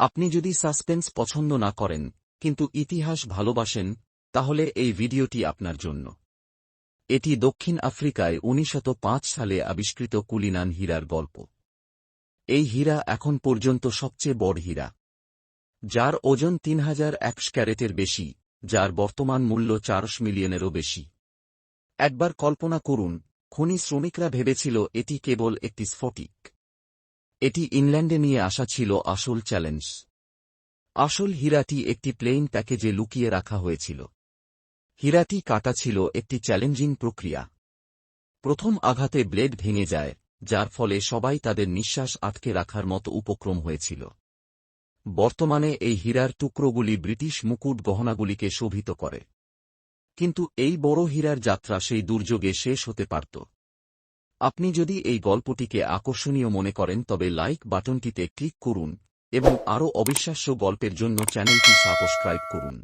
আপনি যদি সাসপেন্স পছন্দ না করেন, কিন্তু ইতিহাস ভালোবাসেন, তাহলে এই ভিডিওটি আপনার জন্য। এটি দক্ষিণ আফ্রিকায় উনিশশত সালে আবিষ্কৃত কুলিনান হীরার গল্প। এই হীরা এখন পর্যন্ত সবচেয়ে বড় হীরা, যার ওজন তিন হাজার একশ ক্যারেটের বেশি, যার বর্তমান মূল্য চারশ মিলিয়নেরও বেশি। একবার কল্পনা করুন, খনি শ্রমিকরা ভেবেছিল এটি কেবল একটি স্ফটিক। এটি ইংল্যান্ডে নিয়ে আসা ছিল আসল চ্যালেঞ্জ। আসল হীরাটি একটি প্লেন প্যাকেজে লুকিয়ে রাখা হয়েছিল। হীরাটি কাটা ছিল একটি চ্যালেঞ্জিং প্রক্রিয়া। প্রথম আঘাতে ব্লেড ভেঙে যায়, যার ফলে সবাই তাদের নিঃশ্বাস আটকে রাখার মতো উপক্রম হয়েছিল। বর্তমানে এই হীরার টুকরোগুলি ব্রিটিশ মুকুট গহনাগুলিকে শোভিত করে। কিন্তু এই বড় হীরার যাত্রা সেই দুর্যোগে শেষ হতে পারত। আপনি যদি এই গল্পটিকে আকর্ষণীয় মনে করেন, তবে লাইক বাটনটিতে ক্লিক করুন এবং আরও অবিশ্বাস্য গল্পের জন্য চ্যানেলটি সাবস্ক্রাইব করুন।